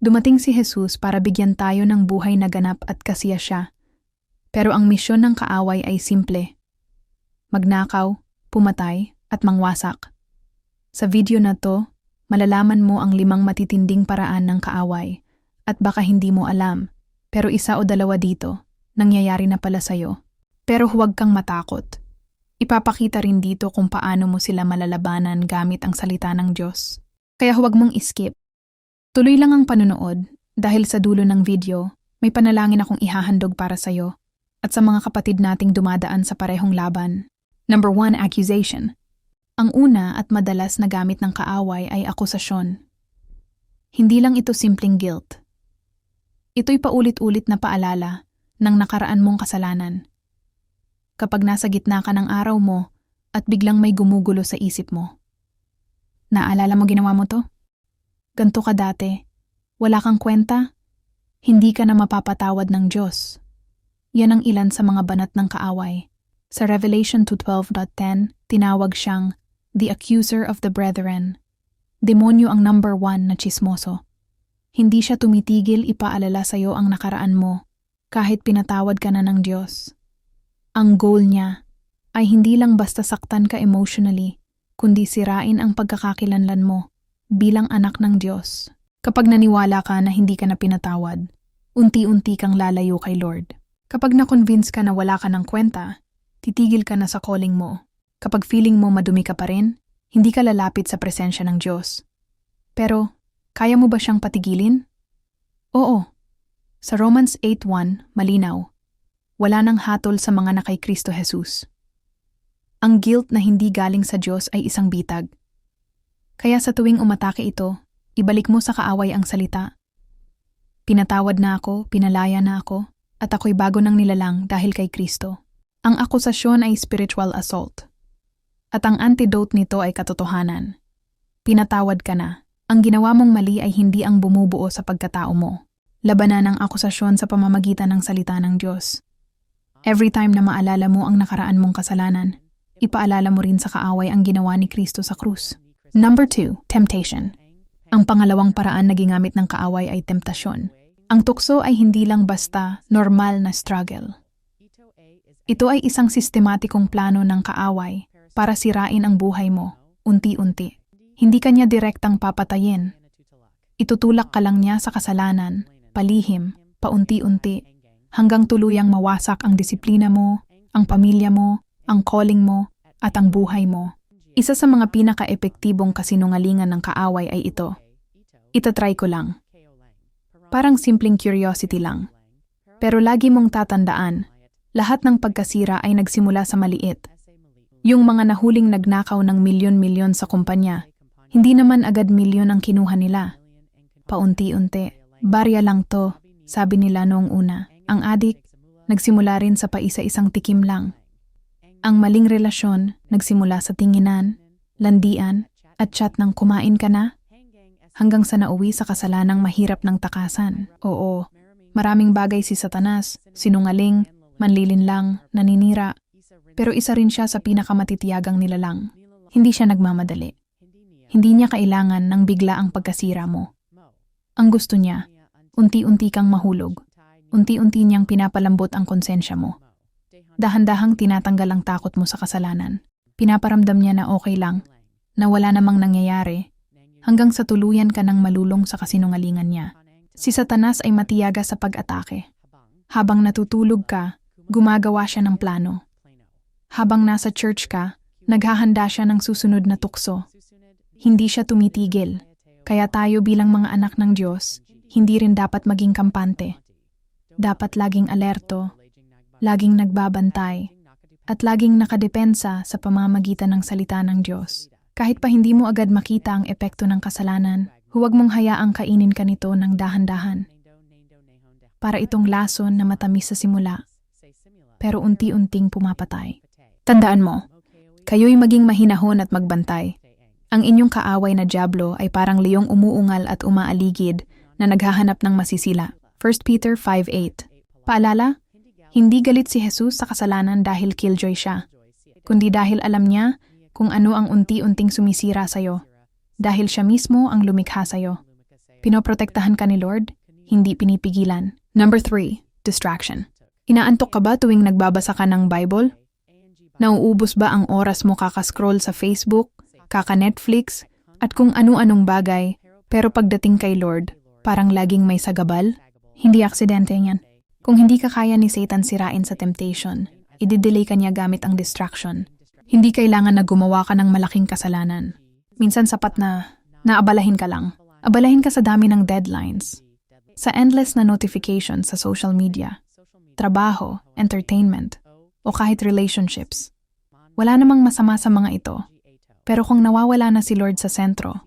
Dumating si Jesus para bigyan tayo ng buhay na ganap at kasiya siya. Pero ang misyon ng kaaway ay simple. Magnakaw, pumatay, at mangwasak. Sa video na to, malalaman mo ang limang matitinding paraan ng kaaway at baka hindi mo alam, pero isa o dalawa dito, nangyayari na pala sa'yo. Pero huwag kang matakot. Ipapakita rin dito kung paano mo sila malalabanan gamit ang salita ng Diyos. Kaya huwag mong iskip. Tuloy lang ang panonood dahil sa dulo ng video, may panalangin akong ihahandog para sa'yo at sa mga kapatid nating dumadaan sa parehong laban. Number one, accusation. Ang una at madalas na gamit ng kaaway ay akusasyon. Hindi lang ito simpleng guilt. Ito'y paulit-ulit na paalala ng nakaraan mong kasalanan. Kapag nasa gitna ka ng araw mo at biglang may gumugulo sa isip mo. Naalala mo ginawa mo to? Ganto ka dati. Wala kang kwenta? Hindi ka na mapapatawad ng Diyos. Yan ang ilan sa mga banat ng kaaway. Sa Revelation 2.12.10, tinawag siyang the accuser of the brethren. Demonyo ang number one na chismoso. Hindi siya tumitigil ipaalala sa'yo ang nakaraan mo, kahit pinatawad ka na ng Diyos. Ang goal niya ay hindi lang basta saktan ka emotionally, kundi sirain ang pagkakakilanlan mo bilang anak ng Diyos. Kapag naniwala ka na hindi ka na pinatawad, unti-unti kang lalayo kay Lord. Kapag na-convince ka na wala ka ng kwenta, titigil ka na sa calling mo. Kapag feeling mo madumi ka pa rin, hindi ka lalapit sa presensya ng Diyos. Pero, kaya mo ba siyang patigilin? Oo. Sa Romans 8.1, malinaw. Wala nang hatol sa mga nakay Kristo Jesus. Ang guilt na hindi galing sa Diyos ay isang bitag. Kaya sa tuwing umatake ito, ibalik mo sa kaaway ang salita. Pinatawad na ako, pinalaya na ako, at ako'y bago ng nilalang dahil kay Kristo. Ang akusasyon ay spiritual assault. At ang antidote nito ay katotohanan. Pinatawad ka na. Ang ginawa mong mali ay hindi ang bumubuo sa pagkatao mo. Labanan ang akusasyon sa pamamagitan ng salita ng Diyos. Every time na maalala mo ang nakaraan mong kasalanan, ipaalala mo rin sa kaaway ang ginawa ni Kristo sa krus. Number 2, temptation. Ang pangalawang paraan na ginamit ng kaaway ay temptasyon. Ang tukso ay hindi lang basta normal na struggle. Ito ay isang sistematikong plano ng kaaway para sirain ang buhay mo, unti-unti. Hindi kanya direktang papatayin. Itutulak ka lang niya sa kasalanan, palihim, paunti-unti, hanggang tuluyang mawasak ang disiplina mo, ang pamilya mo, ang calling mo, at ang buhay mo. Isa sa mga pinaka-epektibong kasinungalingan ng kaaway ay ito. Itatry ko lang. Parang simpleng curiosity lang. Pero lagi mong tatandaan, lahat ng pagkasira ay nagsimula sa maliit. Yung mga nahuling nagnakaw ng milyon-milyon sa kumpanya, hindi naman agad milyon ang kinuha nila. Paunti-unti, barya lang to, sabi nila noong una. Ang adik, nagsimula rin sa paisa-isang tikim lang. Ang maling relasyon, nagsimula sa tinginan, landian, at chat ng kumain ka na, hanggang sa nauwi sa kasalanang mahirap ng takasan. Oo, maraming bagay si Satanas, sinungaling, manlilinlang, naninira, pero isa rin siya sa pinakamatitiyagang nilalang. Hindi siya nagmamadali. Hindi niya kailangan ng bigla ang pagkasira mo. Ang gusto niya, unti-unti kang mahulog. Unti-unti niyang pinapalambot ang konsensya mo. Dahan-dahang tinatanggal ang takot mo sa kasalanan. Pinaparamdam niya na okay lang, na wala namang nangyayari, hanggang sa tuluyan ka ng malulong sa kasinungalingan niya. Si Satanas ay matiyaga sa pag-atake. Habang natutulog ka, gumagawa siya ng plano. Habang nasa church ka, naghahanda siya ng susunod na tukso. Hindi siya tumitigil, kaya tayo bilang mga anak ng Diyos, hindi rin dapat maging kampante. Dapat laging alerto, laging nagbabantay, at laging nakadepensa sa pamamagitan ng salita ng Diyos. Kahit pa hindi mo agad makita ang epekto ng kasalanan, huwag mong hayaang kainin ka nito ng dahan-dahan. Para itong lason na matamis sa simula, pero unti-unting pumapatay. Tandaan mo, kayo'y maging mahinahon at magbantay. Ang inyong kaaway na Diablo ay parang liyong umuungal at umaaligid na naghahanap ng masisila. 1 Peter 5.8 Paalala, hindi galit si Jesus sa kasalanan dahil killjoy siya, kundi dahil alam niya kung ano ang unti-unting sumisira sa'yo, dahil siya mismo ang lumikha sa'yo. Pinoprotektahan ka ni Lord, hindi pinipigilan. Number three, distraction. Inaantok ka ba tuwing nagbabasa ka ng Bible? Nauubos ba ang oras mo kakascroll sa Facebook, kaka-Netflix, at kung ano-anong bagay, pero pagdating kay Lord, parang laging may sagabal? Hindi aksidente yan. Kung hindi ka kaya ni Satan sirain sa temptation, i-delay ka niya gamit ang distraction. Hindi kailangan na gumawa ka ng malaking kasalanan. Minsan sapat na naabalahin ka lang. Abalahin ka sa dami ng deadlines, sa endless na notifications sa social media, trabaho, entertainment, o kahit relationships. Wala namang masama sa mga ito. Pero kung nawawala na si Lord sa sentro,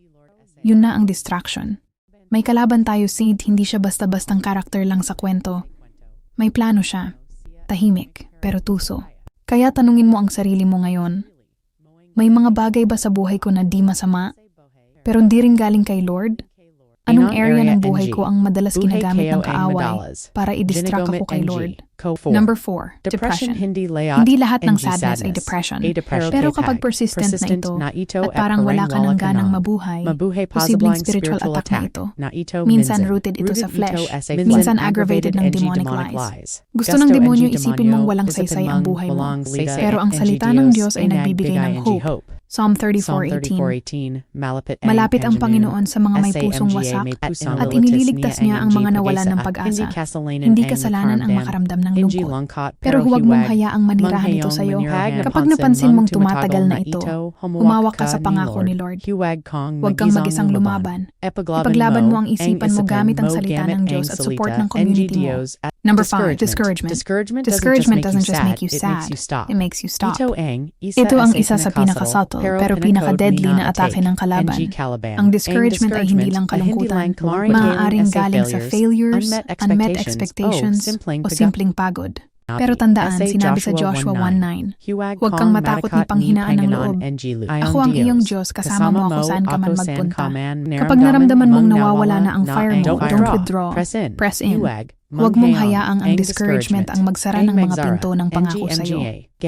yun na ang distraction. May kalaban tayo Sid, hindi siya basta-bastang karakter lang sa kwento. May plano siya. Tahimik, pero tuso. Kaya tanungin mo ang sarili mo ngayon. May mga bagay ba sa buhay ko na di masama? Pero di rin galing kay Lord? Anong area ng buhay ko ang madalas ginagamit ng kaaway para i-distract ako kay. Lord? Number four, Depression, depression. hindi lahat ng sadness ay depression. Pero kapag persistent na ito at parang wala ka ng ganang mabuhay, posibleng spiritual attack na ito. Minsan rooted ito sa flesh, minsan aggravated ng demonic lies. Gusto ng demonyo isipin mong walang saysay ang buhay mo. Pero ang salita ng Diyos ay nagbibigay ng hope. Psalm Psalm 34:18. 34:18, malapit ang Malapit ang Panginoon sa mga may pusong wasak at inililigtas niya ang mga nawalan ng pag-asa. Hindi kasalanan ang makaramdam ng lungkot. Pero huwag mong hayaang manirahan ito sa iyo. Kapag napansin mong tumatagal na ito, humawak ka sa pangako ni Lord. Huwag kang mag-isang lumaban. Ipaglaban mo ang isipan mo gamit ang salita ng Diyos at support ng community mo. Number five, discouragement. Discouragement, Discouragement doesn't just make you sad, it makes you stop. Ito ang isa sa pinaka-subtle pero pinaka-deadly na atake ng kalaban. Ang discouragement ay hindi lang kalungkutan. Maaaring galing sa failures, unmet expectations, o simpleng pagod. Pero tandaan, sinabi sa Joshua 1.9, Huwag kang matakot ni panghinaan ng loob. Ako ang iyong Diyos, kasama mo ako saan ka man magpunta. Kapag naramdaman mong nawawala na ang fire mo, don't withdraw. Press in. Huwag. Mong hayaang ang discouragement ang magsara ng mga pinto ng pangako sa iyo.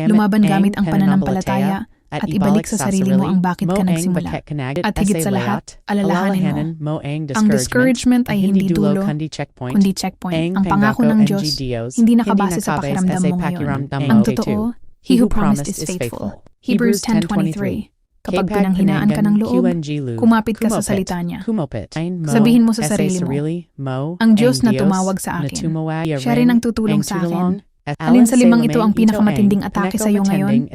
Lumaban gamit ang pananampalataya at ibalik sa sarili mo ang bakit ka nagsimula. At higit sa lahat, alalahanin mo, ang discouragement ay hindi dulo, kundi checkpoint. Ang pangako ng Diyos, hindi nakabase sa pakiramdam mo ngayon. Ang totoo, He who promised is faithful. Hebrews 10.23 Kapag pinanghinaan ka ng loob, kumapit ka sa salita niya. Sabihin mo sa sarili mo, ang Diyos na tumawag sa akin, siya rin ang tutulong sa akin. Alin sa limang ito ang pinakamatinding atake sa iyo ngayon?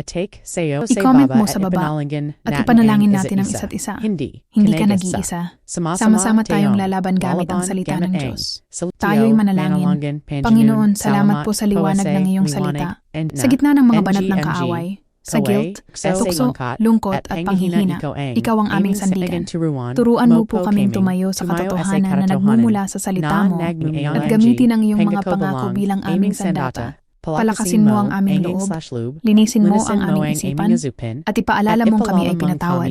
I-comment mo sa baba at ipanalangin natin ang isa't isa. Hindi ka nag-iisa. Sama-sama tayong lalaban gamit ang salita ng Diyos. Tayo'y manalangin. Panginoon, salamat po sa liwanag ng iyong salita. Sa gitna ng mga banat ng kaaway, sa guilt, tukso, lungkot at panghihina, ikaw ang aming sandigan. Turuan mo po kaming tumayo sa katotohanan na nagmumula sa salita mo at gamitin ang iyong mga pangako bilang aming sandata. Palakasin mo ang aming loob, linisin mo ang aming isipan, at ipaalala mong kami ay pinatawad,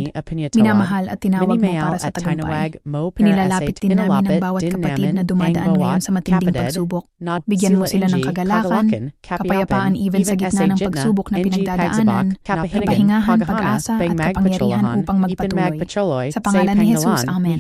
minamahal at tinawag mo para sa tagumpay. Pinilalapit din namin ang bawat kapatid na dumadaan ngayon sa matinding pagsubok. Bigyan mo sila ng kagalakan, kapayapaan even sa gitna ng pagsubok na pinagdadaanan, kapahingahan, pag-asa at kapangyarihan upang magpatuloy. Sa pangalan ni Jesus, Amen.